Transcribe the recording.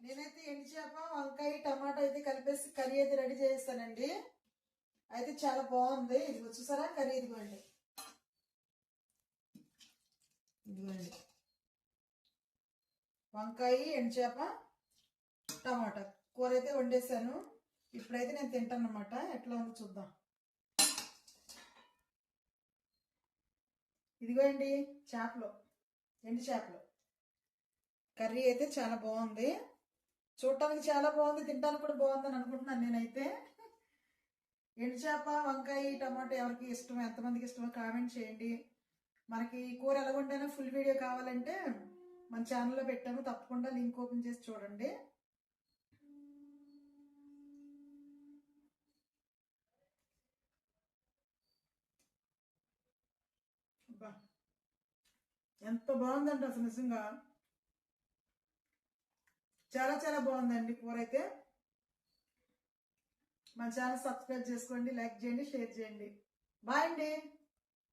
నేనైతే ఎండు చేప వంకాయ టమాటా అయితే కలిపేసి కర్రీ అయితే రెడీ చేస్తానండి అయితే చాలా బాగుంది. ఇది చూసారా? కర్రీ ఇదిగోండి. ఇదిగోండి. వంకాయ ఎండు చేప టమాటా. కూర అయితే వండేసాను. ఇప్పుడైతే నేను తింటాను అనమాట ఎట్లా ఉందో చూద్దాం. ఇదిగోండి చేపలు. ఎండు చేపలు. కర్రీ అయితే చాలా బాగుంది. చూడటానికి చాలా బాగుంది తినడానికి కూడా బాగుందని అనుకుంటున్నాను నేనైతే. ఎండు చేప వంకాయ టమాటో ఎవరికి ఇష్టం ఎంతమందికి ఇష్టమో కామెంట్ చేయండి. మనకి కూర ఎలాగుంటేనే ఫుల్ వీడియో కావాలంటే మన ఛానల్లో పెట్టాము తప్పకుండా లింక్ ఓపెన్ చేసి చూడండి. అబ్బా ఎంత బాగుందంటే అసలు నిజంగా. చాలా చాలా బాగుందండి కూర అయితే. మన ఛానల్ సబ్స్క్రైబ్ చేసుకోండి లైక్ చేయండి షేర్ చేయండి. బాయ్ అండి.